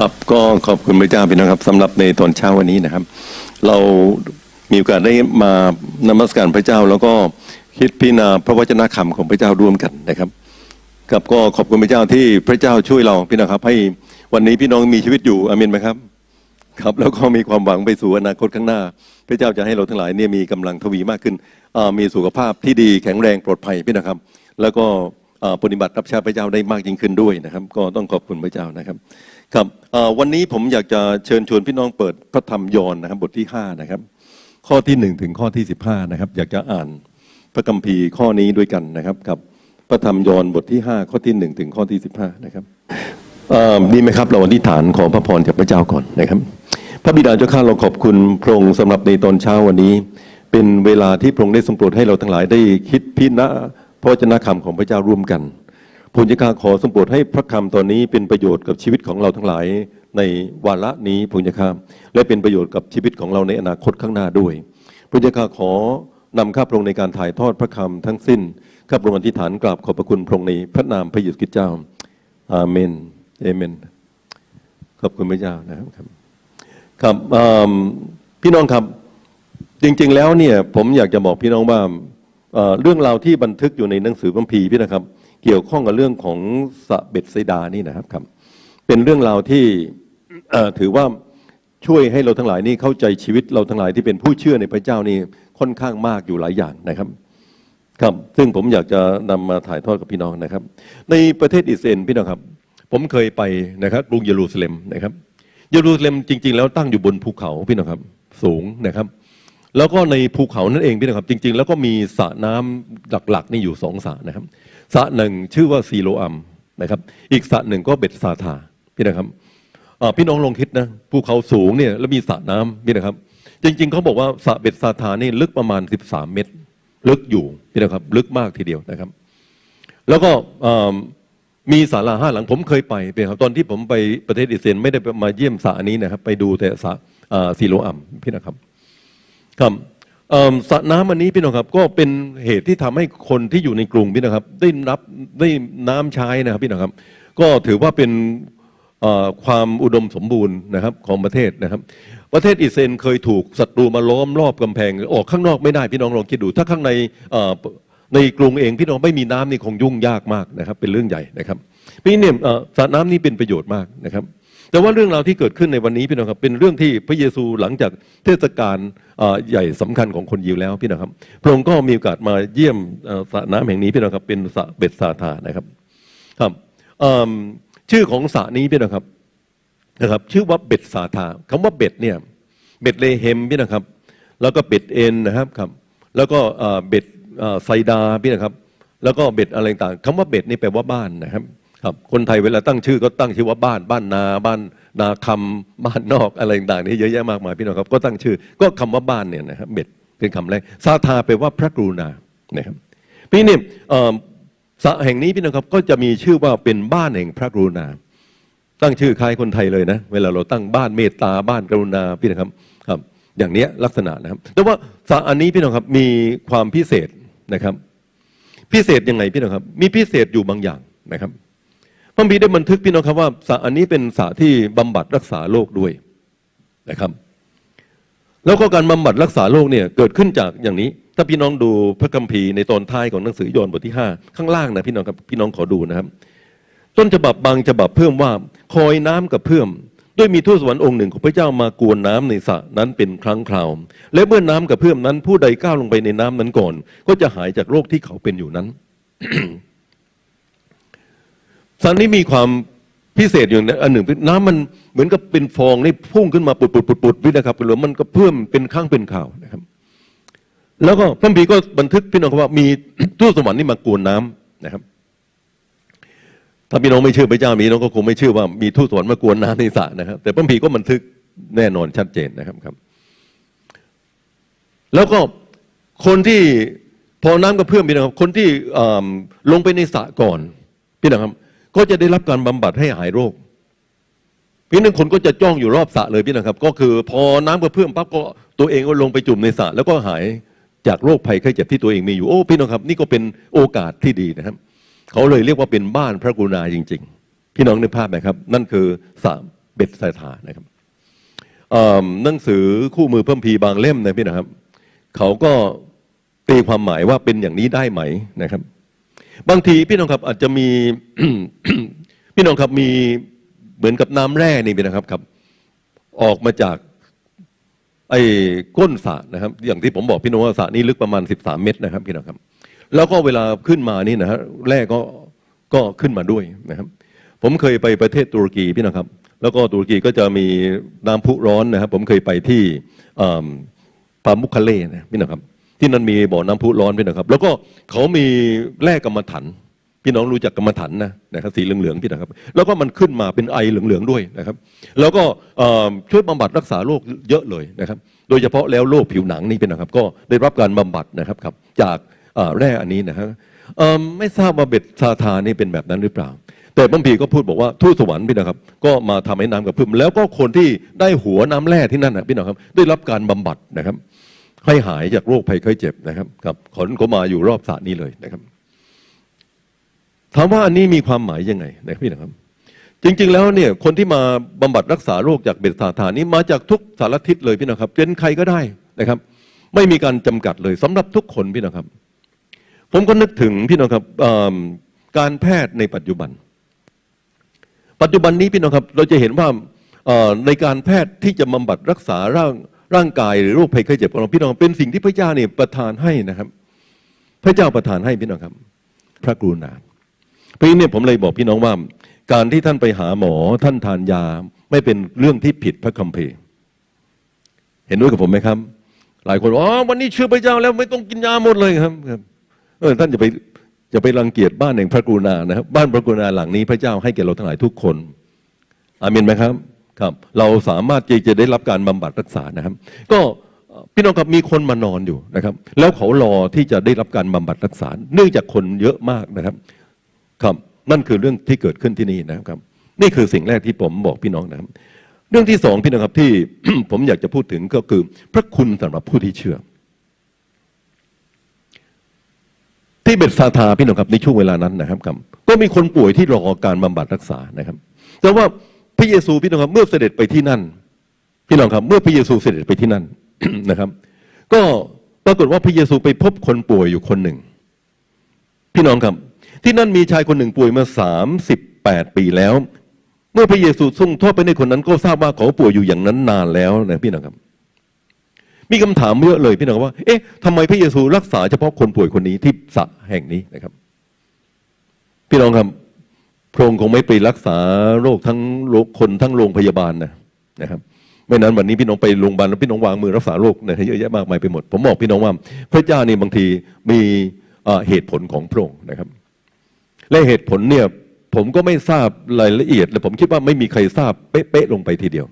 ครับก็ขอบคุณพระเจ้าพี่น้องครับสำหรับในตอนเช้าวันนี้นะครับ เรามีโอกาสได้มานมัสการพระเจ้า แล้วก็คิดพิจารณาพระวจนะคำของพระเจ้าร่วมกันนะครับครับก็ขอบคุณพระเจ้าที่พระเจ้าช่วยเราพี่น้องครับ ให้วันนี้พี่น้องมีชีวิตอยู่อาเมนไหมครับ ครับ แล้วก็มีความหวังไปสู่อนาคตข้างหน้า พระเจ้าจะให้เราทั้งหลายเนี่ยมีกำลังทวีมากขึ้นมีสุขภาพที่ดีแข็งแรงปลอดภัยพี่นะครับ แล้วก็ปฏิบัติรับใช้พระเจ้าได้มากยิ่งขึ้นด้วยนะครับ ก็ต้องขอบคุณพระเจ้านะครับ ครับวันนี้ผมอยากจะเชิญชวนพี่น้องเปิดพระธรรมยอห์นนะครับบทที่5นะครับข้อที่ 1 ถึงข้อที่ 15นะครับอยากจะอ่านพระคัมภีร์ข้อนี้ด้วยกันนะครับกับพระธรรมยอห์นบทที่ 5 ข้อที่ 1 ถึงข้อที่ 15นะครับดีไหมครับเราอธิษฐานขอพระพรจากพระเจ้าก่อนนะครับ พระบิดาเจ้าข้าเราขอบคุณพระองค์สำหรับในตอนเช้าวันนี้ เป็นเวลาที่พระองค์ได้ทรงโปรดให้เราทั้งหลายได้คิดพิจารณาพระวจนะคำของพระเจ้าร่วมกัน ผมจะกาขอทรงโปรดให้พระคำตอนนี้เป็นประโยชน์กับชีวิตของเราทั้งหลายในวาระนี้พระเจ้าข้าและเป็นประโยชน์กับชีวิตของเราในอนาคตข้างหน้าด้วยพระเจ้าข้าขอนำข้าพระองค์ในการถ่ายทอดพระคำทั้งสิ้นข้าพระองค์อธิษฐานกราบขอบพระคุณพระองค์ในพระนามพระเยซูคริสต์เจ้า อาเมนเอเมน ขอบคุณพระเจ้านะครับครับพี่น้องครับจริง ๆ แล้วเนี่ยผมอยากจะบอกพี่น้องว่าเรื่องราวที่บันทึกอยู่ในหนังสือคัมภีพี่นะครับ เกี่ยวข้องกับเรื่องของสะเบ็ดไซดานี่นะครับครับ เป็นเรื่องราวที่ถือว่าช่วยให้เราทั้งหลายนี่เข้าใจชีวิตเราทั้งหลายที่เป็นผู้เชื่อในพระเจ้านี่ค่อนข้างมากอยู่หลายอย่างนะครับ ครับ ซึ่งผมอยากจะนำมาถ่ายทอดกับพี่น้องนะครับ ในประเทศอิสราเอลพี่น้องครับ ผมเคยไปนะครับกรุงเยรูซาเล็มนะครับ เยรูซาเล็มจริง ๆ แล้วตั้งอยู่บนภูเขาพี่น้องครับสูงนะครับ แล้วก็ในภูเขานั่นเองพี่น้องครับ จริง ๆ แล้วก็มีสระน้ำหลักๆนี่อยู่สองสระนะครับ สระหนึ่งชื่อว่าซีโรอัมนะครับ อีกสระหนึ่งก็เบ็ดซาธาพี่นะครับพี่น้องลองคิดนะภูเขาสูงเนี่ยแล้วมีสระน้ำพี่นะครับ จริง ๆเขาบอกว่าสระเบ็ดซาธานี่ลึกประมาณ 13 เมตร ลึกอยู่พี่นะครับ ลึกมากทีเดียวนะครับ แล้วก็มีศาลาห้าหลังผมเคยไปเป็นครับตอนที่ผมไปประเทศอิสราเอลไม่ได้มาเยี่ยมสระนี้นะครับ ไปดูแต่สระซีโรอัมพี่นะครับครับ สระน้ำอันนี้พี่น้องครับ ก็เป็นเหตุที่ทำให้คนที่อยู่ในกรุงพี่นะครับ ได้รับได้น้ำใช้นะครับพี่น้องครับ ก็ถือว่าเป็นความอุดมสมบูรณ์นะครับของประเทศนะครับ ประเทศอิสราเอลเคยถูกศัตรูมาล้อมรอบกำแพง ออกข้างนอกไม่ได้พี่น้องลองคิดดู ถ้าข้างในในกรุงเองพี่น้องไม่มีน้ำนี่คงยุ่งยากมากนะครับ เป็นเรื่องใหญ่นะครับพี่เนี่ยสระน้ำนี้เป็นประโยชน์มากนะครับ แต่ว่าเรื่องราวที่เกิดขึ้นในวันนี้พี่น้องครับเป็นเรื่องที่พระเยซูหลังจากเทศกาลใหญ่สำคัญของคนยิวแล้วพี่น้องครับพระองค์ก็มีโอกาสมาเยี่ยมสระน้ำแห่งนี้พี่น้องครับเป็นสระเบ็ดซาธานะครับครับชื่อของสระนี้พี่น้องครับนะครับชื่อว่าเบ็ดซาธาคำว่าเบ็ดเนี่ยเบ็ดเลเฮมพี่นะครับ แล้วก็เบ็ดเอ็นนะครับครับแล้วก็เบ็ดไซดาพี่นะครับ แล้วก็เบ็ดอะไรต่างคำว่าเบ็ดนี่แปลว่าบ้านนะครับ ครับคนไทยเวลาตั้งชื่อก็ตั้งชื่อว่าบ้านบ้านนาบ้านนาคำบ้านนอกอะไรต่างๆนี่เยอะแยะมากมายพี่น้องครับ ก็ตั้งชื่อก็คำว่าบ้านเนี่ยนะครับเบ็ดเป็นคำแรกซาธาแปลว่าพระกรุณานะครับพี่นี่อ่อสระแห่งนี้พี่น้องครับก็จะมีชื่อว่าเป็นบ้านแห่งพระกรุณา ตั้งชื่อคล้ายคนไทยเลยนะ เวลาเราตั้งบ้านเมตตาบ้านกรุณาพี่นะครับครับ อย่างเนี้ยลักษณะนะครับ แต่ว่าสระอันนี้พี่น้องครับมีความพิเศษนะครับ พิเศษยังไงพี่น้องครับ มีพิเศษอยู่บางอย่างนะครับ พระบีร์ได้บันทึกพี่น้องครับว่าสระอันนี้เป็นสระที่บำบัดรักษาโรคด้วยนะครับ แล้วก็การบำบัดรักษาโรคเนี่ยเกิดขึ้นจากอย่างนี้ ถ้าพี่น้องดูพระคัมภีร์ในตอนท้ายของหนังสือโยนบทที่ 5 ข้างล่างนะพี่น้องครับพี่น้องขอดูนะครับ ต้นฉบับบางฉบับเพิ่มว่าคอยน้ำกับเพิ่มด้วยมีทูตสวรรค์องค์หนึ่งของพระเจ้ามากวนน้ำในสระนั้นเป็นครั้งคราว และเมื่อน้ำกับเพิ่มนั้นผู้ใดก้าวลงไปในน้ำนั้นก่อน ก็จะหายจากโรคที่เขาเป็นอยู่นั้น สารนี้มีความพิเศษอย่างอันหนึ่งน้ำมันเหมือนกับเป็นฟองนี่พุ่งขึ้นมาปุดปุดปุดปุดพี่นะครับหรือมันก็เพิ่มเป็นข้างเป็นข่าวนะครับ แล้วก็พระบีก็บันทึกพี่น้องว่ามีทูตสวรรค์นี่มากวนน้ำนะครับ ถ้าพี่น้องไม่เชื่อพระเจ้ามีน้องก็คงไม่เชื่อว่ามีทูตสวรรค์มากวนน้ำในสระนะครับ แต่พระบีก็บันทึกแน่นอนชัดเจนนะครับครับ แล้วก็คนที่พอน้ำกระเพื่มพี่นะครับ คนที่ลงไปในสระก่อนพี่นะครับ ก็จะได้รับการบำบัดให้หายโรคพี่นึงคนก็จะจ้องอยู่รอบสระเลยพี่นะครับ ก็คือพอน้ำกระเพื่อมปั๊บก็ตัวเองก็ลงไปจุ่มในสระแล้วก็หายจากโรคภัยไข้เจ็บที่ตัวเองมีอยู่โอ้พี่น้องครับ นี่ก็เป็นโอกาสที่ดีนะครับ เขาเลยเรียกว่าเป็นบ้านพระกรุณาจริง ๆ พี่น้องนึกภาพไหมครับ นั่นคือสระเบ็ดสาธานะครับอ่อหนังสือคู่มือเพิ่มพีบางเล่มนะพี่นะครับ เขาก็ตีความหมายว่าเป็นอย่างนี้ได้ไหมนะครับ บางทีพี่น้องครับอาจจะมี พี่น้องครับมีเหมือนกับน้ำแร่นี่นะครับครับ ออกมาจาก ไอ้ก้นสระนะครับ อย่างที่ผมบอกพี่น้องว่าสระนี้ลึกประมาณ 13 เมตรนะครับพี่น้องครับ แล้วก็เวลาขึ้นมานี่นะฮะแร่ก็ก็ขึ้นมาด้วยนะครับ ผมเคยไปประเทศตุรกีพี่น้องครับ แล้วก็ตุรกีก็จะมีน้ำพุร้อนนะครับ ผมเคยไปที่อ่าปามุคคาเล่นะพี่น้องครับ ที่นั่นมีบ่อน้ำพุร้อนพี่น้องครับ แล้วก็เขามีแร่กรรมฐานพี่น้องรู้จักกรรมฐานนะนะครับสีเหลืองๆพี่นะครับ แล้วก็มันขึ้นมาเป็นไอเหลืองๆด้วยนะครับ แล้วก็ช่วยบำบัดรักษาโรคเยอะเลยนะครับ โดยเฉพาะแล้วโรคผิวหนังนี่เป็นนะครับ ก็ได้รับการบำบัดนะครับครับจากแร่อันนี้นะฮะเอิ่มไม่ทราบว่าเบ็ดซาทานี่เป็นแบบนั้นหรือเปล่า แต่บางพีก็พูดบอกว่าทูตสวรรค์พี่นะครับ ก็มาทำให้น้ำกับพึ่มแล้วก็คนที่ได้หัวน้ำแร่ที่นั่นนะพี่นะครับ ได้รับการบำบัดนะครับ ให้หายจากโรคภัยไข้เจ็บนะครับครับขนก็มาอยู่รอบสระนี้เลยนะครับถามว่าอันนี้มีความหมายยังไงนะพี่นะครับ จริง ๆ แล้วเนี่ยคนที่มาบำบัดรักษาโรคจากเบ็ดสาธานี้มาจากทุกสารทิศเลยพี่นะครับ เป็นใครก็ได้นะครับ ไม่มีการจำกัดเลยสำหรับทุกคนพี่นะครับ ผมก็นึกถึงพี่น้องครับการแพทย์ในปัจจุบัน ปัจจุบันนี้พี่น้องครับ เราจะเห็นว่าในการแพทย์ที่จะบำบัดรักษาร่าง ร่างกายหรือโรคภัยไข้เจ็บของเราพี่น้องเป็นสิ่งที่พระเจ้าเนี่ยประทานให้นะครับ พระเจ้าประทานให้พี่น้องครับ พระกรุณาเพราะนั้เนี่ยผมเลยบอกพี่น้องว่า การที่ท่านไปหาหมอท่านทานยาไม่เป็นเรื่องที่ผิดพระคัมภีร์เห็นด้วยกับผมไหมครับ หลายคนอ๋อวันนี้เชื่อพระเจ้าแล้วไม่ต้องกินยาหมดเลยครับเออท่านจะไปจะไปรังเกียจบ้านแห่งพระกรุณานะครับบ้านพระกรุณาหลังนี้พระเจ้าให้แก่เราทั้งหลายทุกคนอาเมนไหมครับ ครับเราสามารถที่จะได้รับการบำบัดรักษานะครับ ก็พี่น้องครับมีคนมานอนอยู่นะครับ แล้วเขารอที่จะได้รับการบำบัดรักษา เนื่องจากคนเยอะมากนะครับ ครับนั่นคือเรื่องที่เกิดขึ้นที่นี่นะครับ นี่คือสิ่งแรกที่ผมบอกพี่น้องนะครับ เรื่องที่สองพี่น้องครับที่ผมอยากจะพูดถึงก็คือ พระคุณสำหรับผู้ที่เชื่อ ที่เบ็ดซาทาพี่น้องครับในช่วงเวลานั้นนะครับครับก็มีคนป่วยที่รอการบำบัดรักษานะครับ แต่ว่า พระเยซูพี่น้องครับเมื่อเสด็จไปที่นั่น พี่น้องครับ เมื่อพระเยซูเสด็จไปที่นั่นนะครับ ก็ปรากฏว่าพระเยซูไปพบคนป่วยอยู่คนหนึ่ง พี่น้องครับ ที่นั่นมีชายคนหนึ่งป่วยมาสามสิบแปดปีแล้ว เมื่อพระเยซูทรงทอดไปในคนนั้นก็ทราบว่าเขาป่วยอยู่อย่างนั้นนานแล้วนะพี่น้องครับ มีคำถามเยอะเลยพี่น้องว่า เอ๊ะทำไมพระเยซูรักษาเฉพาะคนป่วยคนนี้ที่สะแห่งนี้นะครับ พี่น้องครับ พระองค์คงไม่ไปรักษาโรคทั้งโรคคนทั้งโรงพยาบาลนะนะครับไม่นั้นวันนี้พี่น้องไปโรงพยาบาลแล้วพี่น้องวางมือรักษาโรคเนี่ยเยอะแยะมากมายไปหมด ผมบอกพี่น้องว่า พระเจ้านี่บางทีมีเหตุผลของพระองค์นะครับ และเหตุผลเนี่ยผมก็ไม่ทราบรายละเอียดและผมคิดว่าไม่มีใครทราบเป๊ะๆลงไปทีเดียว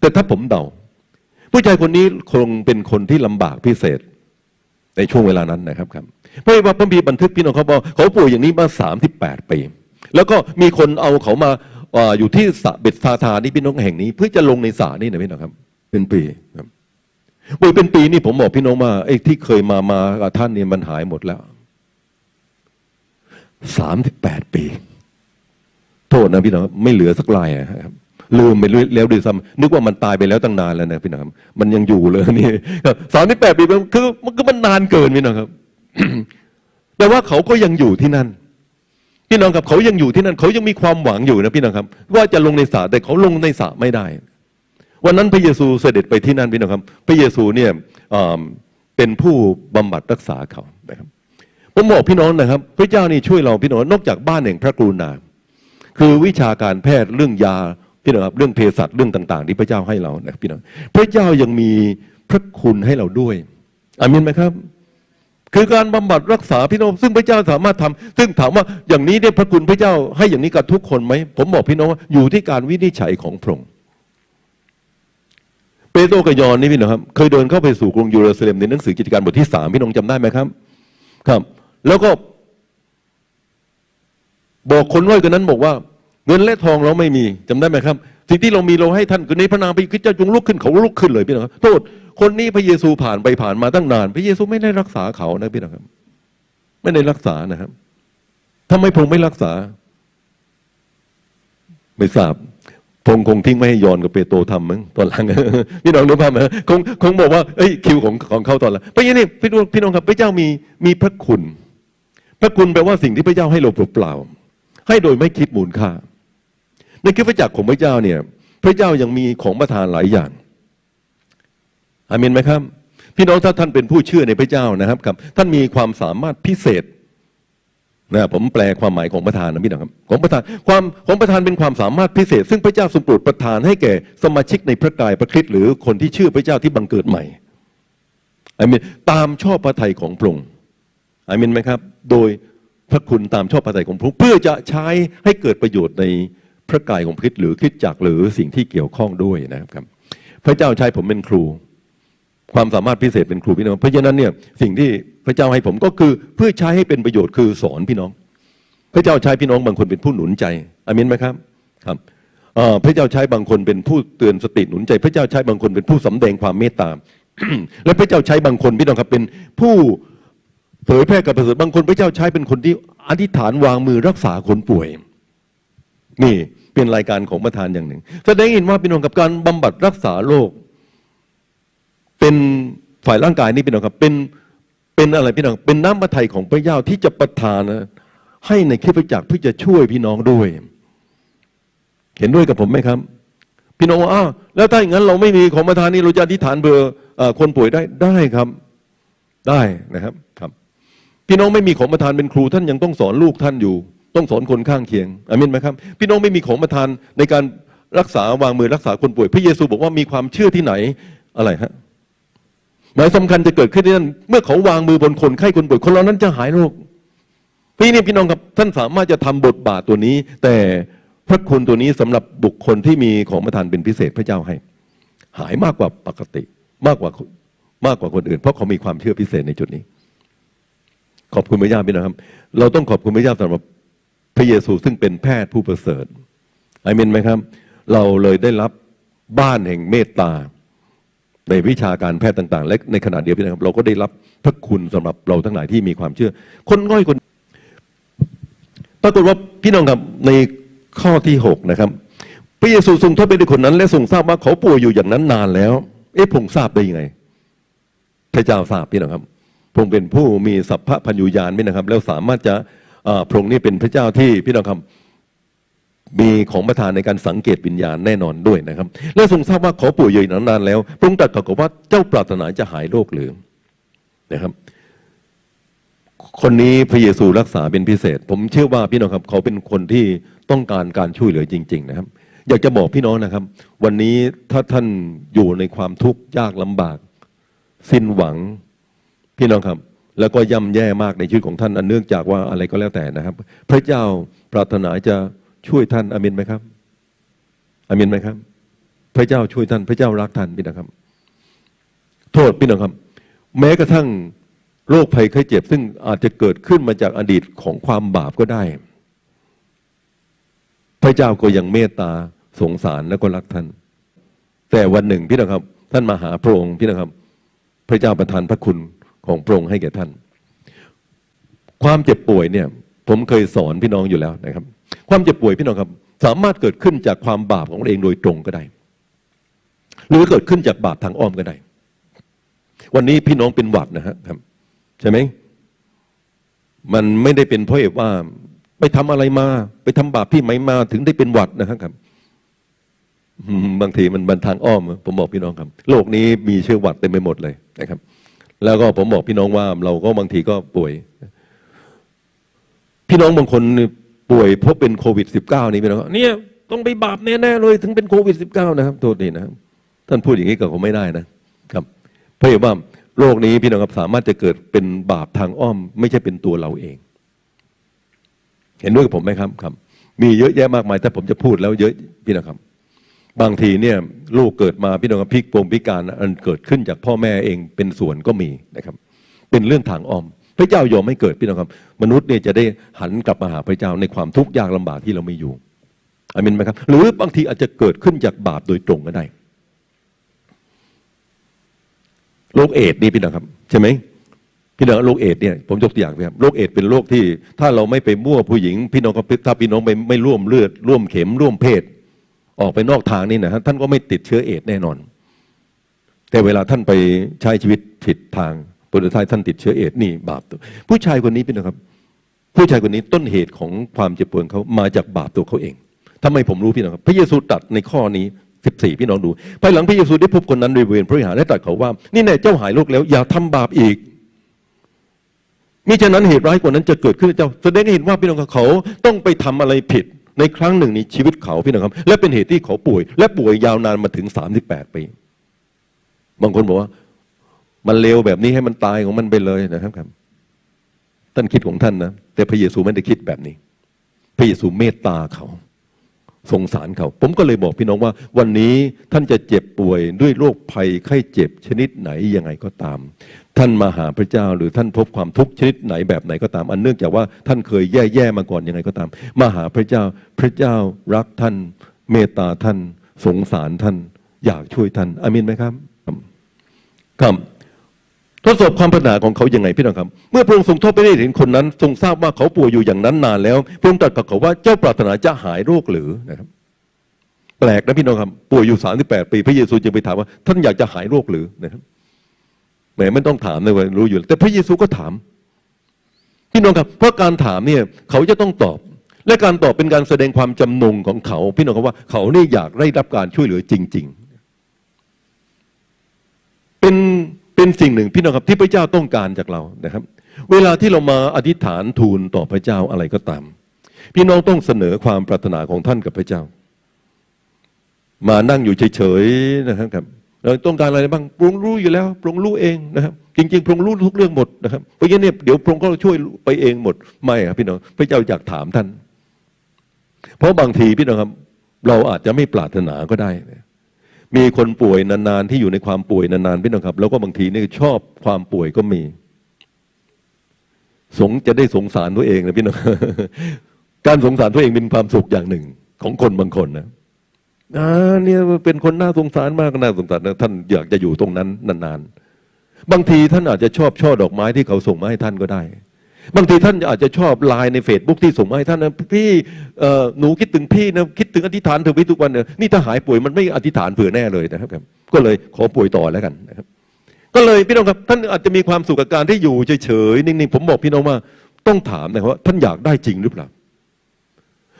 แต่ถ้าผมเดา ผู้ชายคนนี้คงเป็นคนที่ลำบากพิเศษในช่วงเวลานั้นนะครับครับเพราะว่าพระบีบันทึกพี่น้องเขาบอกเขาป่วยอย่างนี้มาสามสิบแปดปี แล้วก็มีคนเอาเขามาอยู่ที่สระเบ็ดซาทานี่พี่น้องแห่งนี้ เพื่อจะลงในสระนี่นะพี่น้องครับ เป็นปีครับป่ยเป็นปีนี่ผมบอกพี่น้องว่าไอ้ที่เคยมามากับท่านเนี่ยมันหายหมดแล้วสามสิบแปดปี โทษนะพี่น้องไม่เหลือสักลายครับลืมไปแล้วด้วยซ้ำนึกว่ามันตายไปแล้วตั้งนานแล้วนะพี่น้องครับ มันยังอยู่เลยนี่สามสิบแปดปีมันคือมันก็มันนานเกินพี่น้องครับ แต่ว่าเขาก็ยังอยู่ที่นั่น พี่น้องครับเขายังอยู่ที่นั่นเขายังมีความหวังอยู่นะพี่น้องครับ ว่าจะลงในสระแต่เขาลงในสระไม่ได้ วันนั้นพระเยซูเสด็จไปที่นั่นพี่น้องครับ พระเยซูเนี่ยเป็นผู้บำบัดรักษาเขานะครับผมบอกพี่น้องนะครับ พระเจ้านี่ช่วยเราพี่น้องนอกจากบ้านแห่งพระกรุณา คือวิชาการแพทย์เรื่องยาพี่น้องครับเรื่องเภสัชเรื่องต่าง ๆ ที่พระเจ้าให้เรานะพี่น้องพระเจ้ายังมีพระคุณให้เราด้วยอามินไหมครับ คือการบำบัดรักษาพี่น้องซึ่งพระเจ้าสามารถทำซึ่งถามว่าอย่างนี้เนี่ยพระคุณพระเจ้าให้อย่างนี้กับทุกคนไหมผมบอกพี่น้องว่าอยู่ที่การวินิจฉัยของพระองค์เปโตรกับยอนนี่พี่น้องครับเคยเดินเข้าไปสู่กรุงเยรูซาเล็มในหนังสือกิจการบทที่สามพี่น้องจำได้ไหมครับ ครับ แล้วก็ บอกคนร้อยคนนั้นบอกว่า เงินและทองเราไม่มีจำได้ไหมครับ สิ่งที่เรามีเราให้ท่านคือในพระนามพระคริสต์เจ้าจงลุกขึ้นเขาลุกขึ้นเลยพี่น้องครับโทษ คนนี้พระเยซูผ่านไปผ่านมาตั้งนาน พระเยซูไม่ได้รักษาเขานะพี่น้องครับ ไม่ได้รักษานะครับทำไมพงค์ไม่รักษา ไม่ทราบพงคงทิ้งไม่ให้ยอนกับเปโตรทำมั้งตอนหลังพี่น้องรู้ป่ะมั้ยคงคงบอกว่าเอ้ยคิวของของเขาตอนหลังเพราะงั้นนี่พี่น้องพี่น้องครับ พระเจ้ามีมีพระคุณ พระคุณแปลว่าสิ่งที่พระเจ้าให้เราเปล่าๆให้โดยไม่คิดมูลค่าในคริสตจักรของพระเจ้าเนี่ย พระเจ้ายังมีของประทานหลายอย่าง อามินไหมครับ พี่น้องถ้าท่านเป็นผู้เชื่อในพระเจ้านะครับครับ ท่านมีความสามารถพิเศษนะผมแปลความหมายของประธานนะพี่น้องครับของประธานความของประธานเป็นความสามารถพิเศษ ซึ่งพระเจ้าทรงโปรดประทานให้แก่สมาชิกในพระกายพระคริสต์หรือคนที่เชื่อพระเจ้าที่บังเกิดใหม่อามินตามชอบพระทัยของพระองค์อามินไหมครับ โดยพระคุณตามชอบพระทัยของพระองค์เพื่อจะใช้ให้เกิดประโยชน์ในพระกายของคริสต์หรือคริสตจักรหรือสิ่งที่เกี่ยวข้องด้วยนะครับ พระเจ้าใช้ผมเป็นครู ความสามารถพิเศษเป็นครูพี่น้อง เพราะฉะนั้นเนี่ยสิ่งที่พระเจ้าให้ผมก็คือเพื่อใช้ให้เป็นประโยชน์คือสอนพี่น้อง พระเจ้าใช้พี่น้องบางคนเป็นผู้หนุนใจอามินไหมครับครับพระเจ้าใช้บางคนเป็นผู้เตือนสติหนุนใจ พระเจ้าใช้บางคนเป็นผู้สำแดงความเมตตาและพระเจ้าใช้บางคนพี่น้องครับเป็นผู้เผยแพร่กับประเสริฐบางคนพระเจ้าใช้เป็นคนที่อธิษฐานวางมือรักษาคนป่วย นี่เป็นรายการของประธานอย่างหนึ่ง แสดงเห็นว่าพี่น้องกับการบำบัดรักษาโรค เป็นฝ่ายร่างกายนี่พี่น้องครับเป็นเป็นอะไรพี่น้องเป็นน้ำพระทัยของพระเจ้าที่จะประทานให้ในคริสตจักรเพื่อจะช่วยพี่น้องด้วย เห็นด้วยกับผมไหมครับ พี่น้องว่าอ้าวแล้วถ้าอย่างนั้นเราไม่มีของประทานนี่เราจะอธิษฐานเบอร์คนป่วยได้ได้ครับได้นะครับครับ พี่น้องไม่มีของประทานเป็นครูท่านยังต้องสอนลูกท่านอยู่ ต้องสอนคนข้างเคียงอามินไหมครับ พี่น้องไม่มีของประทานในการรักษาวางมือรักษาคนป่วย พระเยซูบอกว่ามีความเชื่อที่ไหนอะไรฮะ หมายสำคัญจะเกิดขึ้นที่นั่นเมื่อเขาวางมือบนคนไข้คนป่วยคนเหล่านั้นจะหายโรคพี่นี่พี่น้องครับท่านสามารถจะทำบทบาทตัวนี้ แต่พระคุณตัวนี้สำหรับบุคคลที่มีของประทานเป็นพิเศษพระเจ้าให้ หายมากกว่าปกติ มากกว่ามากกว่าคนอื่น เพราะเขามีความเชื่อพิเศษในจุดนี้ ขอบคุณพระเจ้าพี่น้องครับ เราต้องขอบคุณพระเจ้าสำหรับพระเยซูซึ่งเป็นแพทย์ผู้ประเสริฐอเมนไหมครับ เราเลยได้รับบ้านแห่งเมตตา ในวิชาการแพทย์ต่าง ๆ และในขณะเดียวกันนะครับเราก็ได้รับพระคุณสำหรับเราทั้งหลายที่มีความเชื่อ คนง่อยคนปรากฏว่าพี่น้องครับในข้อที่หกนะครับพระเยซูทรงทบไปด้วยคนนั้น และทรงทราบว่าเขาป่วยอยู่อย่างนั้นนานแล้ว เอ๊ะพงค์ทราบได้ยังไงพระเจ้าทราบพี่น้องครับพงค์เป็นผู้มีสัพพะพัญญูญาณพี่นะครับ แล้วสามารถจะอ่าพระองค์นี่เป็นพระเจ้าที่พี่น้องครับ มีของประทานในการสังเกตวิญญาณแน่นอนด้วยนะครับ และทรงทราบว่าเขาป่วยอยู่อย่านั้นนานแล้วพระองค์ตรัสกับว่าเจ้าปรารถนาจะหายโรคหรือนะครับ คนนี้พระเยซูรักษาเป็นพิเศษ ผมเชื่อว่าพี่น้องครับ เขาเป็นคนที่ต้องการการช่วยเหลือจริง ๆ นะครับ อยากจะบอกพี่น้องนะครับ วันนี้ถ้าท่านอยู่ในความทุกข์ยากลำบาก สิ้นหวังพี่น้องครับแล้วก็ย่ำแย่มากในชีวิตของท่านอันเนื่องจากว่าอะไรก็แล้วแต่นะครับ พระเจ้าปรารถนาจะ ช่วยท่านอามินไหมครับอามินไหมครับ พระเจ้าช่วยท่าน พระเจ้ารักท่านพี่น้องครับ โทษพี่น้องครับ แม้กระทั่งโรคภัยไข้เจ็บ ซึ่งอาจจะเกิดขึ้นมาจากอดีตของความบาปก็ได้ พระเจ้าก็ยังเมตตาสงสารและก็รักท่าน แต่วันหนึ่งพี่น้องครับ ท่านมาหาพระองค์พี่น้องครับ พระเจ้าประทานพระคุณของพระองค์ให้แก่ท่าน ความเจ็บป่วยเนี่ย ผมเคยสอนพี่น้องอยู่แล้วนะครับ ความเจ็บป่วยพี่น้องครับ สามารถเกิดขึ้นจากความบาปของเราเองโดยตรงก็ได้ หรือเกิดขึ้นจากบาปทางอ้อมก็ได้ วันนี้พี่น้องเป็นหวัดนะฮะครับ ใช่ไหมมันไม่ได้เป็นเพราะเหตุว่า ไปทำอะไรมา ไปทำบาปที่ไหนมาถึงได้เป็นหวัดนะครับบางทีมันบันทางอ้อม ผมบอกพี่น้องครับ โลกนี้มีเชื้อหวัดเต็มไปหมดเลยนะครับ แล้วก็ผมบอกพี่น้องว่าเราก็บางทีก็ป่วย พี่น้องบางคน ป่วยเพราะเป็นโควิด -19 นี่พี่น้องเนี่ยต้องไปบาปแน่ๆเลยถึงเป็นโควิด -19 นะครับโทษทีนะครับท่านพูดอย่างนี้กับผมไม่ได้นะครับเพราะว่าโรคนี้พี่น้องครับสามารถจะเกิดเป็นบาปทางอ้อม ไม่ใช่เป็นตัวเราเอง เห็นด้วยกับผมไหมครับครับ มีเยอะแยะมากมายแต่ผมจะพูดแล้วเยอะพี่น้องครับ บางทีเนี่ยลูกเกิดมาพี่น้องครับพิกโปงพิการอันเกิดขึ้นจากพ่อแม่เองเป็นส่วนก็มีนะครับ เป็นเรื่องทางอ้อม พระเจ้ายอมไม่เกิดพี่น้องครับ มนุษย์เนี่ยจะได้หันกลับมาหาพระเจ้าในความทุกข์ยากลำบากที่เราไม่อยู่อามินไหมครับ หรือบางทีอาจจะเกิดขึ้นจากบาปโดยตรงก็ได้โรคเอดส์นี่พี่น้องครับ ใช่ไหมพี่น้องโรคเอดส์เนี่ยผมยกตัวอย่างครับโรคเอดส์เป็นโรคที่ถ้าเราไม่ไปมั่วผู้หญิง พี่น้องก็ถ้าพี่น้องไม่ไม่ร่วมเลือด ร่วมเข็มร่วมเพศ ออกไปนอกทางนี่นะฮะท่านก็ไม่ติดเชื้อเอดส์แน่นอน แต่เวลาท่านไปใช้ชีวิตผิดทาง ผลสุดท้ายท่านติดเชื้อเอดส์นี่บาปตัว ผู้ชายคนนี้เป็นะครับ ผู้ชายคนนี้ต้นเหตุของความเจ็บปวดเขามาจากบาปตัวเขาเองทำไมผมรู้พี่น้องครับ พระเยซูตรัดในข้อนี้14พี่น้องดูภายหลังพระเยซูได้พบคนนั้นในเวณพระวิหารและตรัสเขาว่า นี่แน่เจ้าหายโรคแล้ว อย่าทำบาปอีกมิฉะนั้นเหตุร้ายกว่านั้นจะเกิดขึ้นเจ้าแสดงให้เห็นว่าพี่น้องเขาต้องไปทำอะไรผิดในครั้งหนึ่งในชีวิตเขาพี่น้องครับ และเป็นเหตุที่เขาป่วย และป่วยยาวนานมาถึง 38ปีบางคนบอกว่า มันเลวแบบนี้ให้มันตายของมันไปเลยนะครับครับท่านคิดของท่านนะแต่พระเยซูไม่ได้คิดแบบนี้ พระเยซูเมตตาเขาสงสารเขา ผมก็เลยบอกพี่น้องว่า วันนี้ท่านจะเจ็บป่วยด้วยโรคภัยไข้เจ็บชนิดไหนยังไงก็ตาม ท่านมาหาพระเจ้าหรือท่านพบความทุกข์ชนิดไหนแบบไหนก็ตาม อันเนื่องจากว่าท่านเคยแย่ๆมาก่อนยังไงก็ตาม มาหาพระเจ้าพระเจ้ารักท่าน เมตตาท่าน สงสารท่าน อยากช่วยท่านอามินไหมครับ ครับ ทดสอบความปรารถนาของเขายังไงพี่น้องครับ เมื่อพระองค์ทรงทอดไปได้เห็นคนนั้น ทรงทราบว่าเขาป่วยอยู่อย่างนั้นนานแล้วพระองค์ตรัสกับเขาว่าเจ้าปรารถนาจะหายโรคหรือนะครับแปลกนะพี่น้องครับป่วยอยู่สามสิบแปดปีพระเยซูจึงไปถามว่า ท่านอยากจะหายโรคหรือนะครับแหมไม่ต้องถามเลยว่ารู้อยู่แล้วแต่พระเยซูก็ถาม พี่น้องครับเพราะการถามเนี่ยเขาจะต้องตอบ และการตอบเป็นการแสดงความจำนงของเขา พี่น้องครับว่าเขาเนี่ยอยากได้รับการช่วยเหลือจริง ๆ เป็น เป็นสิ่งหนึ่งพี่น้องครับที่พระเจ้าต้องการจากเรานะครับ เวลาที่เรามาอธิษฐานทูลต่อพระเจ้าอะไรก็ตาม พี่น้องต้องเสนอความปรารถนาของท่านกับพระเจ้า มานั่งอยู่เฉยๆนะครับเราต้องการอะไรบ้างพระองรู้อยู่แล้วพระองรู้เองนะครับ จริงๆพระองรู้ทุกเรื่องหมดนะครับเพราะงั้นเนี่ยเดี๋ยวพระองก็ช่วยไปเองหมดไม่ครับพี่น้องพระเจ้าอยากถามท่าน เพราะบางทีพี่น้องครับ เราอาจจะไม่ปรารถนาก็ได้ มีคนป่วยนานๆ ที่อยู่ในความป่วยนานๆพี่น้องครับ แล้วก็บางทีนี่ชอบความป่วยก็มี สงจะได้สงสารตัวเองนะพี่น้องการสงสารตัวเองเป็นความสุขอย่างหนึ่ง ของคนบางคนนะอ่าเนี่ยเป็นคนน่าสงสารมากน่าสงสารนะท่านอยากจะอยู่ตรงนั้นนานๆบางทีท่านอาจจะชอบช่อดอกไม้ที่เขาส่งมาให้ท่านก็ได้ บางทีท่านอาจจะชอบไลน์ในเฟซบุ๊กที่ส่งมาให้ท่านนะพี่หนูคิดถึงพี่นะคิดถึงอธิษฐานถึงพี่ทุกวันเนี่ยนี่ถ้าหายป่วยมันไม่อธิษฐานเผื่อแน่เลยนะครับ ก็เลยขอป่วยต่อแล้วกันนะครับ ก็เลยพี่น้องครับท่านอาจจะมีความสุขกับการที่อยู่เฉยๆนิ่งๆผมบอกพี่น้องว่าต้องถามนะครับว่าท่านอยากได้จริงหรือเปล่า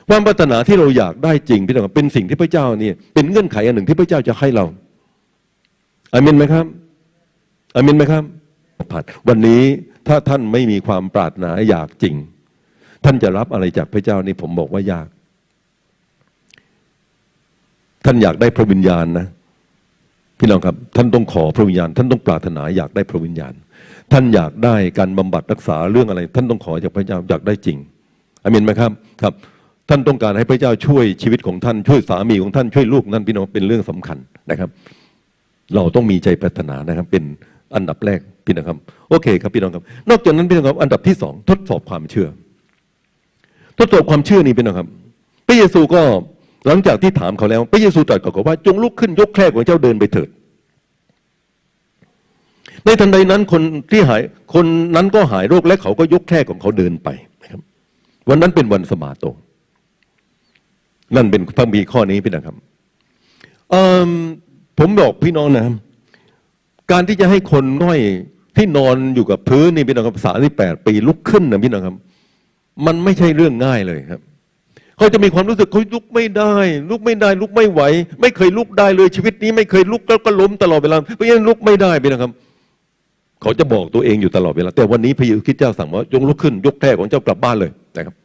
ความปรารถนาที่เราอยากได้จริงพี่น้องครับเป็นสิ่งที่พระเจ้านี่เป็นเงื่อนไขอันหนึ่งที่พระเจ้าจะให้เราอามินไหมครับอามินไหมครับผัดวันนี้ ถ้าท่านไม่มีความปรารถนาอยากจริง ท่านจะรับอะไรจากพระเจ้านี่ผมบอกว่ายาก ท่านอยากได้พระวิญญาณนะพี่น้องครับ ท่านต้องขอพระวิญญาณ ท่านต้องปรารถนาอยากได้พระวิญญาณ ท่านอยากได้การบำบัดรักษาเรื่องอะไร ท่านต้องขอจากพระเจ้าอยากได้จริงอามินไหมครับครับ ท่านต้องการให้พระเจ้าช่วยชีวิตของท่านช่วยสามีของท่านช่วยลูกของท่นพี่น้องเป็นเรื่องสำคัญนะครับ เราต้องมีใจปรารถนานะครับเป็น อันดับแรกพี่น้องครับโอเคครับพี่น้องครับ นอกจากนั้นพี่น้องครับอันดับที่สองทดสอบความเชื่อ ทดสอบความเชื่อนี้พี่น้องครับ พระเยซูก็หลังจากที่ถามเขาแล้ว พระเยซูตรัสกับเขาว่า จงลุกขึ้นยกแคร่ของเจ้าเดินไปเถิด ในทันใดนั้นคนที่หายคนนั้นก็หายโรคและเขาก็ยกแคร่ของเขาเดินไปนะครับ วันนั้นเป็นวันสมาโตนั่นเป็นพระบีข้อนี้พี่นะครับผมบอกพี่น้องนะครับ การที่จะให้คนง่อยที่นอนอยู่กับพื้นนี่พี่น้องครับสามสิบแปดปีลุกขึ้นนะพี่น้องครับ มันไม่ใช่เรื่องง่ายเลยครับเขาจะมีความรู้สึกเขาลุกไม่ได้ ลุกไม่ได้ ลุกไม่ไหว ไม่เคยลุกได้เลยชีวิตนี้ ไม่เคยลุกแล้วก็ล้มตลอดเวลาเพราะฉะนั้นลุกไม่ได้พี่นะครับ เขาจะบอกตัวเองอยู่ตลอดเวลาแต่วันนี้พระเยซูคริสต์เจ้าสั่งว่าจงลุกขึ้น ยกแท้ของเจ้ากลับบ้านเลยนะครับ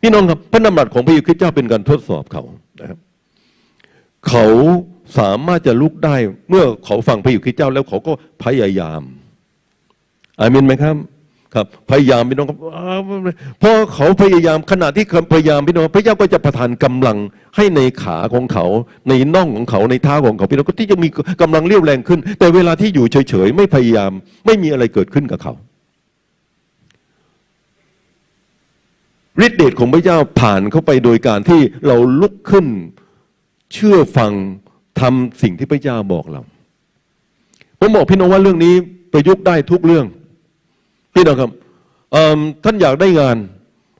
พี่น้องครับพระนำรัสของพระเยซูคริสต์เจ้าเป็นการทดสอบเขานะครับ เขา สามารถจะลุกได้ เมื่อเขาฟังพระเยซูคริสต์เจ้า แล้วเขาก็พยายามอามินไหมครับ ครับ พยายามพี่น้องครับอ้าวพอเขาพยายามขณะที่พยายามพี่น้องพระเจ้าก็จะประทานกำลังให้ในขาของเขา ในน่องของเขาในเท้าของเขาพี่น้องก็ที่จะมีกำลังเรี่ยวแรงขึ้น แต่เวลาที่อยู่เฉยๆไม่พยายาม ไม่มีอะไรเกิดขึ้นกับเขาฤทธิเดชของพระเจ้าผ่านเข้าไปโดยการที่เราลุกขึ้น เชื่อฟัง ทำสิ่งที่พระเจ้าบอกเรา ผมบอกพี่น้องว่าเรื่องนี้ประยุกต์ได้ทุกเรื่อง พี่น้องครับท่านอยากได้งาน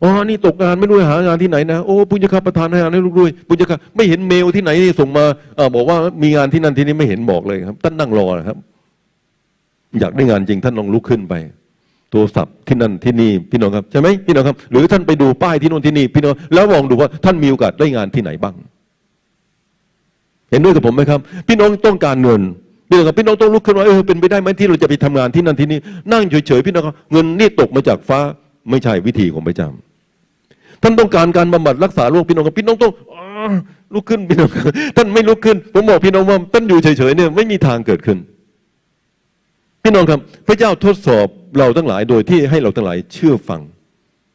อ๋อนี่ตกงานไม่รู้หางานที่ไหนนะโอ้ปุญญาคาประทานให้งานให้ลูกด้วยปุญญาคาไม่เห็นเมลที่ไหนที่ส่งมาอบอกว่ามีงานที่นั่นที่นี่ไม่เห็นบอกเลยครับ ท่านนั่งรอนะครับ อยากได้งานจริงท่านลองลุกขึ้นไปโทรศัพท์ที่นั่นที่นี่พี่น้องครับใช่ไหมพี่น้องครับ หรือท่านไปดูป้ายที่โน่นที่นี่พี่น้องแล้วมองดูว่าท่านมีโอกาสได้งานที่ไหนบ้าง เห็นด้วยกับผมไหมครับ พี่น้องต้องการเงินพี่น้องกับพี่น้องต้องลุกขึ้นว่าเออเป็นไปได้ไหมที่เราจะไปทำงานที่นั่นที่นี่นั่งเฉยๆพี่น้องเงินนี่ตกมาจากฟ้าไม่ใช่วิธีของพระเจ้าท่านต้องการการบำบัดรักษาโรคพี่น้องครับพี่น้องต้องลุกขึ้นพี่น้องท่านไม่ลุกขึ้น ผมบอกพี่น้องว่าท่านอยู่เฉยๆเนี่ยไม่มีทางเกิดขึ้น พี่น้องครับ พระเจ้าทดสอบเราทั้งหลายโดยที่ให้เราทั้งหลายเชื่อฟัง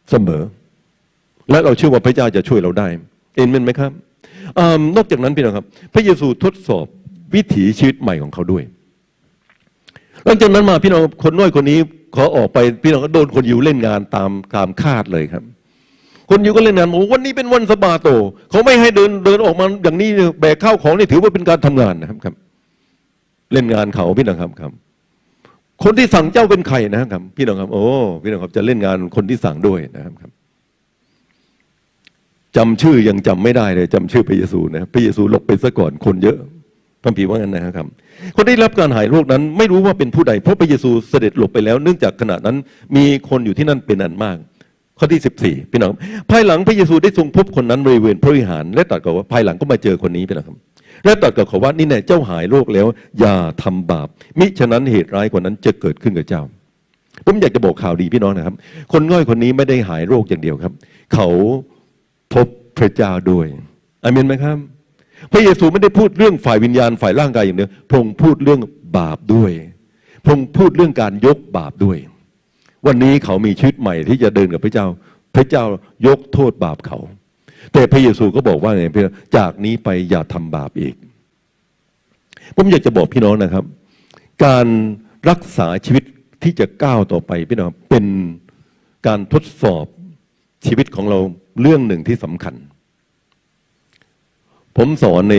เสมอ และเราเชื่อว่าพระเจ้าจะช่วยเราได้เอ็นเมนไหมครับ นอกจากนั้นพี่น้องครับ พระเยซูทดสอบวิถีชีวิตใหม่ของเขาด้วย หลังจากนั้นมาพี่น้องคนน้อยคนนี้ขอออกไปพี่น้องก็โดนคนยิวเล่นงานตามตามคาดเลยครับ คนยิวก็เล่นงานบอกว่าวันนี้เป็นวันสบาโต เขาไม่ให้เดินเดินออกมาอย่างนี้แบกข้าวของนี่ถือว่าเป็นการทำงานนะครับครับ เล่นงานเขาพี่น้องครับครับ คนที่สั่งเจ้าเป็นใครนะครับ พี่น้องครับ โอ้พี่น้องครับจะเล่นงานคนที่สั่งด้วยนะครับครับ จำชื่อยังจำไม่ได้เลยจำชื่อพระเยซูนะพระเยซูหลบไปซะก่อนคนเยอะพระผีว่างั้นนะครับ คนที่รับการหายโรคนั้นไม่รู้ว่าเป็นผู้ใด เพราะพระเยซูเสด็จหลบไปแล้ว เนื่องจากขณะนั้นมีคนอยู่ที่นั่นเป็นอันมาก ข้อที่สิบสี่พี่น้องภายหลังพระเยซูได้ทรงพบคนนั้นบริเวณพระวิหาร และตรัสกับว่าภายหลังก็มาเจอคนนี้พี่น้องครับและตรัสกับเขาว่านี่แน่เจ้าหายโรคแล้ว อย่าทำบาป มิฉะนั้นเหตุร้ายกว่านั้นจะเกิดขึ้นกับเจ้าผมอยากจะบอกข่าวดีพี่น้องนะครับ คนง่อยคนนี้ไม่ได้หายโรคอย่างเดียวครับ เขา พบพระเจ้าด้วยอาเมนไหมครับ พระเยซูไม่ได้พูดเรื่องฝ่ายวิญญาณฝ่ายร่างกายอย่างเดียวพระองค์พูดเรื่องบาปด้วย พระองค์พูดเรื่องการยกบาปด้วย วันนี้เขามีชีวิตใหม่ที่จะเดินกับพระเจ้า พระเจ้ายกโทษบาปเขา แต่พระเยซูก็บอกว่าไงพี่จากนี้ไปอย่าทำบาปอีก ผมอยากจะบอกพี่น้องนะครับ การรักษาชีวิตที่จะก้าวต่อไปพี่น้องเป็นการทดสอบชีวิตของเรา เรื่องหนึ่งที่สำคัญ ผมสอนใน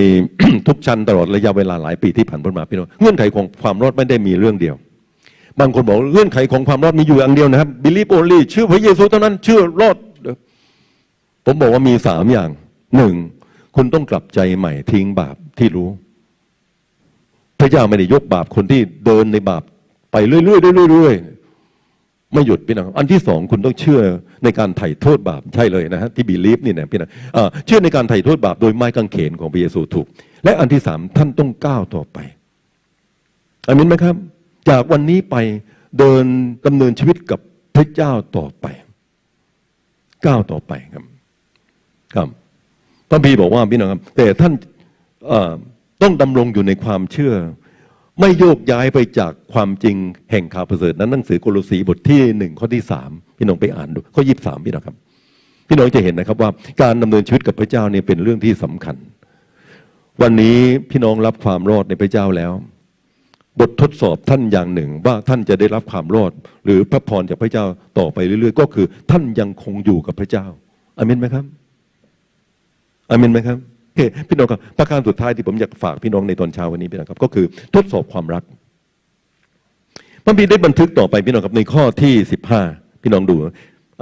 ทุกชั้นตลอดระยะเวลาหลายปีที่ผ่านมาพี่น้องเงื่อนไขของความรอดไม่ได้มีเรื่องเดียว บางคนบอกเงื่อนไขของความรอดมีอยู่อย่างเดียวนะครับ believe only ชื่อพระเยซูเท่านั้นชื่อรอด ผมบอกว่ามีสามอย่างหนึ่งคุณต้องกลับใจใหม่ทิ้งบาปที่รู้ พระเจ้าไม่ได้ยกบาปคนที่เดินในบาปไปเรื่อยๆเรื่อยๆเรื่อยๆ ไม่หยุดพี่น้อง อันที่สองคุณต้องเชื่อในการไถ่โทษบาปใช่เลยนะฮะที่บีลีฟนี่นะพี่น้องเชื่อในการไถ่โทษบาปโดยไม้กางเขนของพระเยซูถูก และอันที่สามท่านต้องก้าวต่อไปอามินไหมครับ จากวันนี้ไปเดินดำเนินชีวิตกับพระเจ้าต่อไป ก้าวต่อไปครับครับพระพีบอกว่าพี่น้องครับ แต่ท่านต้องดำรงอยู่ในความเชื่อ ไม่โยกย้ายไปจากความจริงแห่งข่าวประเสริฐนั้นหนังสือโกลสีบทที่หนึ่งข้อที่สามพี่น้องไปอ่านดูข้อยี่สามพี่น้องครับ พี่น้องจะเห็นนะครับว่าการดำเนินชีวิตกับพระเจ้าเนี่ยเป็นเรื่องที่สำคัญ วันนี้พี่น้องรับความรอดในพระเจ้าแล้ว บททดสอบท่านอย่างหนึ่งว่าท่านจะได้รับความรอด หรือพระพรจากพระเจ้าต่อไปเรื่อยๆ ก็คือ ท่านยังคงอยู่กับพระเจ้าอามินไหมครับอามินไหมครับ พี่น้องครับประการสุดท้ายที่ผมอยากฝากพี่น้องในตอนเช้าวันนี้พี่น้องครับ ก็คือทดสอบความรักพระบีร์ได้บันทึกต่อไปพี่น้องครับในข้อที่สิบห้าพี่น้องดู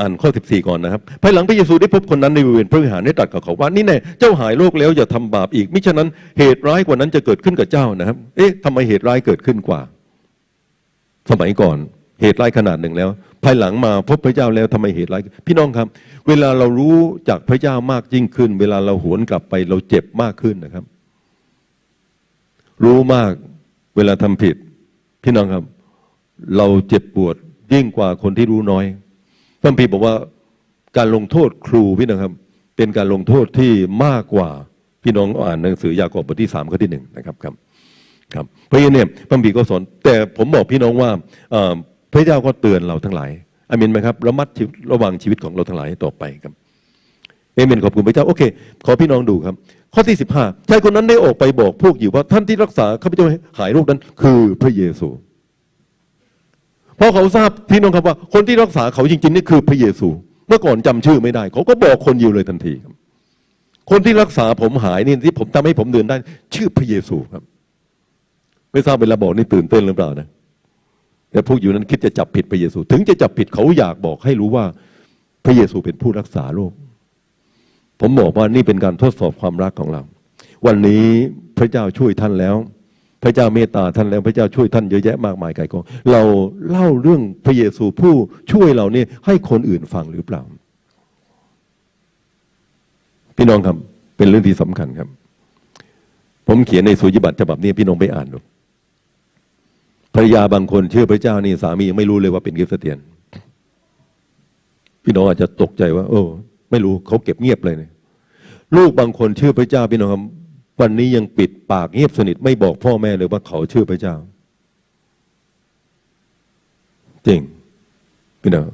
อ่านข้อสิบสี่ก่อนนะครับ ภายหลังพระเยซูได้พบคนนั้นในบริเวณพระวิหารได้ตรัสกับเขาว่านี่แน่เจ้าหายโรคแล้วอย่าทำบาปอีกมิฉะนั้นเหตุร้ายกว่านั้นจะเกิดขึ้นกับเจ้านะครับ เอ๊ะทำไมเหตุร้ายเกิดขึ้นกว่า สมัยก่อน เหตุร้ายขนาดหนึ่งแล้ว ภายหลังมาพบพระเจ้าแล้วทำไมเหตุร้ายพี่น้องครับ เวลาเรารู้จากพระเจ้ามากยิ่งขึ้น เวลาเราหวนกลับไปเราเจ็บมากขึ้นนะครับ รู้มากเวลาทำผิด พี่น้องครับ เราเจ็บปวดยิ่งกว่าคนที่รู้น้อยพระคัมภีบอกว่าการลงโทษครูพี่น้องครับ เป็นการลงโทษที่มากกว่าพี่น้องอ่านหนังสือยากอบบทที่สามข้อที่หนึ่งนะครับครับครับเพราะฉะนั้นเนี่ยพระบีก็สอนแต่ผมบอกพี่น้องว่า พระเจ้าก็เตือนเราทั้งหลายอามินไหมครับระมัดระวังชีวิตของเราทั้งหลายต่อไปครับเอเมนขอบคุณพระเจ้าโอเค ขอพี่น้องดูครับ ข้อที่สิบห้าชายคนนั้นได้ออกไปบอกพวกอยู่ว่าท่านที่รักษาข้าพเจ้าให้หายโรคนั้น คือพระเยซูเพราะเขาทราบพี่น้องครับว่า คนที่รักษาเขาจริงๆนี่คือพระเยซู เมื่อก่อนจำชื่อไม่ได้ เขาก็บอกคนอยู่เลยทันทีครับคนที่รักษาผมหายนี่ที่ผมทำให้ผมเดินได้ ชื่อพระเยซูครับ ไม่ทราบเวลาบอกนี่ตื่นเต้นหรือเปล่านะ แต่พวกอยู่นั้นคิดจะจับผิดพระเยซู ถึงจะจับผิดเขาอยากบอกให้รู้ว่าพระเยซูเป็นผู้รักษาโรคผมบอกว่านี่เป็นการทดสอบความรักของเรา วันนี้พระเจ้าช่วยท่านแล้ว พระเจ้าเมตตาท่านแล้ว พระเจ้าช่วยท่านเยอะแยะมากมายไกลกองเราเล่าเรื่องพระเยซูผู้ช่วยเราเนี่ยให้คนอื่นฟังหรือเปล่า พี่น้องครับเป็นเรื่องที่สำคัญครับ ผมเขียนในสุญญบัตรฉบับนี้พี่น้องไปอ่านดู ภรรยาบางคนเชื่อพระเจ้านี่สามียังไม่รู้เลยว่าเป็นคริสเตียน พี่น้องอาจจะตกใจว่าเออไม่รู้เขาเก็บเงียบเลยเนี่ยลูกบางคนเชื่อพระเจ้าพี่น้องครับวันนี้ยังปิดปากเงียบสนิทไม่บอกพ่อแม่เลยว่าเขาเชื่อพระเจ้า จริง พี่น้อง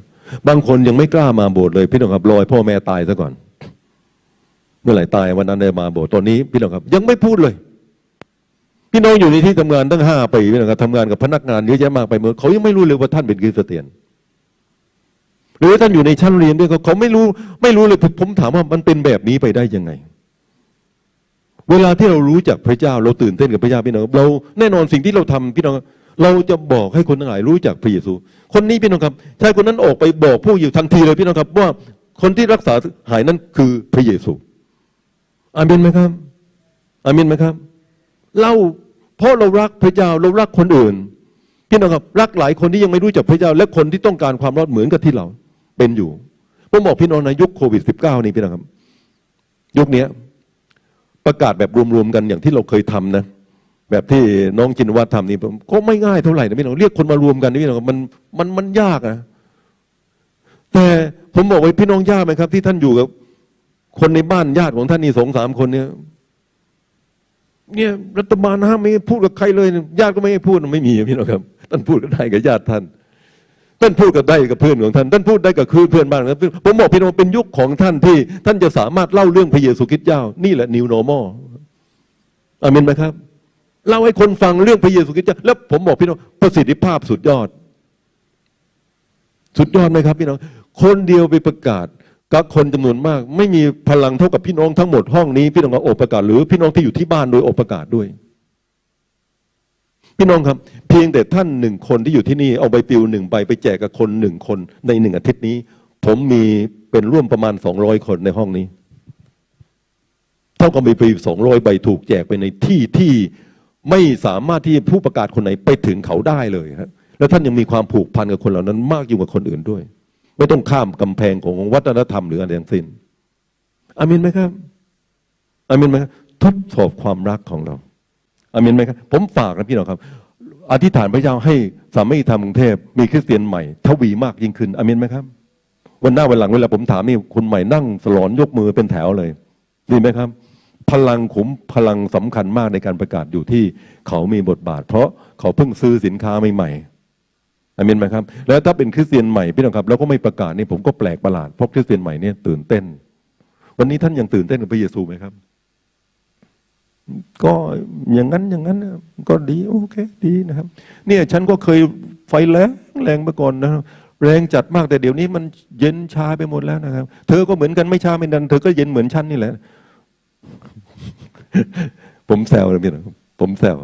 บางคนยังไม่กล้ามาโบสถ์เลย พี่น้องครับรอยพ่อแม่ตายซะก่อน เมื่อไหร่ตายวันนั้นได้มาโบสถ์ตอนนี้ พี่น้องครับ ยังไม่พูดเลย พี่น้องอยู่ในที่ทำงานตั้งห้าปีพี่น้องครับทำงานกับพนักงานเยอะแยะมากไปเมื่อเขายังไม่รู้เลยว่าท่านเป็นคริสเตียน หรือท่านอยู่ในชั้นเรียนด้วยเขาเขาไม่รู้ไม่รู้เลยผมถามว่ามันเป็นแบบนี้ไปได้ยังไง เวลาที่เรารู้จักพระเจ้า เราตื่นเต้นกับพระเจ้าพี่น้องเราแน่นอนสิ่งที่เราทำพี่น้องเราจะบอกให้คนทั้งหลายรู้จักพระเยซู คนนี้พี่น้องครับชายคนนั้นออกไปบอกผู้อยู่ทันทีเลยพี่น้องครับว่าคนที่รักษาหายนั้นคือพระเยซูอาเมนไหมครับอาเมนไหมครับ เราเพราะเรารักพระเจ้าเรารักคนอื่นพี่น้องครับรักหลายคนที่ยังไม่รู้จักพระเจ้า และคนที่ต้องการความรอดเหมือนกับที่เราเป็นอยู่ผมบอกพี่น้องในะยุคโควิด -19 นี่พี่น้องครับ ยุคนี้ประกาศแบบรวมๆกันอย่างที่เราเคยทำนะแบบที่น้องจินวัตรทำนี่ผมก็ไม่ง่ายเท่าไหร่นะพี่น้องเรียกคนมารวมกันนี่พี่น้องมันมันมันยากนะแต่ผมบอกไว้พี่น้องยากไหมครับ ที่ท่านอยู่กับคนในบ้านญาติของท่านนี่สองสามคนเนี่ย เนี่ยรัฐบาลห้ามไม่พูดกับใครเลยญาติก็ไม่ให้พูดไม่มีพี่น้องครับ ท่านพูดกันได้กับญาติท่าน ท่านพูดกันได้กับเพื่อนของท่าน ท่านพูดได้กับคือเพื่อนบ้านนะผมบอกพี่น้องเป็นยุคของท่านที่ ท่านจะสามารถเล่าเรื่องพระเยซูคริสต์เจ้า นี่แหละ new normal อาเมนไหมครับเล่าให้คนฟังเรื่องพระเยซูคริสต์เจ้าแล้วผมบอกพี่น้องประสิทธิภาพสุดยอด สุดยอดไหมครับพี่น้องคนเดียวไปประกาศ กับคนจำนวนมาก ไม่มีพลังเท่ากับพี่น้องทั้งหมดห้องนี้พี่น้องก็โอบประกาศ หรือพี่น้องที่อยู่ที่บ้านโดยโอบประกาศด้วย พี่น้องครับ เพียงแต่ท่านหนึ่งคนที่อยู่ที่นี่เอาใบปลิวหนึ่งใบไปแจกกับคนหนึ่งคนในหนึ่งอาทิตย์นี้ ผมมีเป็นร่วมประมาณสองร้อยคนในห้องนี้ เท่ากับใบปลิวสองร้อยใบถูกแจกไปในที่ที่ไม่สามารถที่ผู้ประกาศคนไหนไปถึงเขาได้เลยครับแล้วท่านยังมีความผูกพันกับคนเหล่านั้น มากยิ่งกว่าคนอื่นด้วย ไม่ต้องข้ามกำแพงของวัฒนธรรมหรืออะไรทั้งสิ้นอามินไหมครับอามินไหมครับทดสอบความรักของเราอามินไหมครับผมฝากนะพี่น้องครับ อธิษฐานพระเจ้าให้สามีธรรมกรุงเทพมีคริสเตียนใหม่ทวีมากยิ่งขึ้นอามินไหมครับ วันหน้าวันหลังเวลาผมถามนี่คนใหม่นั่งสลอนยกมือเป็นแถวเลยดีไหมครับ พลังขุมพลังสำคัญมากในการประกาศอยู่ที่เขามีบทบาท เพราะเขาเพิ่งซื้อสินค้าใหม่ๆ อามินไหมครับ แล้วถ้าเป็นคริสเตียนใหม่พี่น้องครับ แล้วก็ไม่ประกาศนี่ผมก็แปลกประหลาดเพราะคริสเตียนใหม่เนี่ยตื่นเต้น วันนี้ท่านยังตื่นเต้นกับพระเยซูไหมครับ ก็อย่างนั้นอย่างนั้นก็ดีโอเคดีนะครับ เนี่ยฉันก็เคยไฟแรงแรงมาก่อนนะแรงจัดมากแต่เดี๋ยวนี้มันเย็นชาไปหมดแล้วนะครับ เธอก็เหมือนกันไม่ชาไม่ดัน เธอก็เย็นเหมือนฉันนี่แหละ ผมแซวนะพี่น้องผมแซว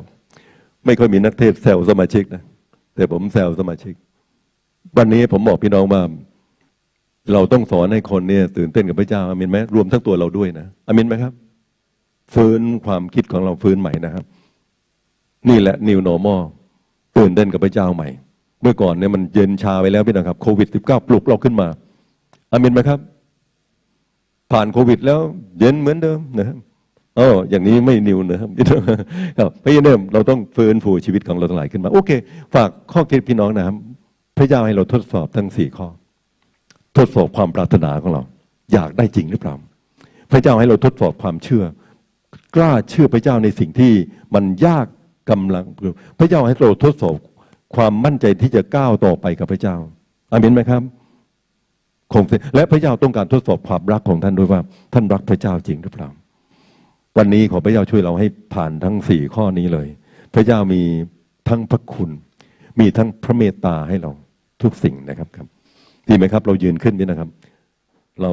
ไม่ค่อยมีนักเทศน์แซวสมาชิกนะ แต่ผมแซวสมาชิก วันนี้ผมบอกพี่น้องว่าเราต้องสอนให้คนเนี่ยตื่นเต้นกับพระเจ้าอามินไหมรวมทั้งตัวเราด้วยนะอามินไหมครับ ฟื้นความคิดของเราฟื้นใหม่นะครับ นี่แหละ new normal ตื่นเต้นกับพระเจ้าใหม่ เมื่อก่อนเนี่ยมันเย็นชาไปแล้วพี่นะครับโควิด -19 ปลุกเราขึ้นมาอามินไหมครับ ผ่านโควิด แล้วเย็นเหมือนเดิมนะครับ อออย่างนี้ไม่นิวนะครับครับเพราะฉะนั้นเราต้องฟื้นฟูชีวิตของเราทั้งหลายขึ้นมา โอเค ฝากข้อคิดพี่น้องนะครับ พระเจ้าให้เราทดสอบทั้งสี่ข้อ ทดสอบความปรารถนาของเรา อยากได้จริงหรือเปล่า พระเจ้าให้เราทดสอบความเชื่อ กล้าเชื่อพระเจ้าในสิ่งที่มันยากกำลัง พระเจ้าให้เราทดสอบความมั่นใจที่จะก้าวต่อไปกับพระเจ้าอามินไหมครับคงสิและพระเจ้าต้องการทดสอบความรักของท่านด้วยว่า ท่านรักพระเจ้าจริงหรือเปล่า วันนี้ขอพระเจ้าช่วยเราให้ผ่านทั้งสี่ข้อนี้เลย พระเจ้ามีทั้งพระคุณ มีทั้งพระเมตตาให้เราทุกสิ่งนะครับครับดีไหมครับ เรายืนขึ้นนี่นะครับ เรา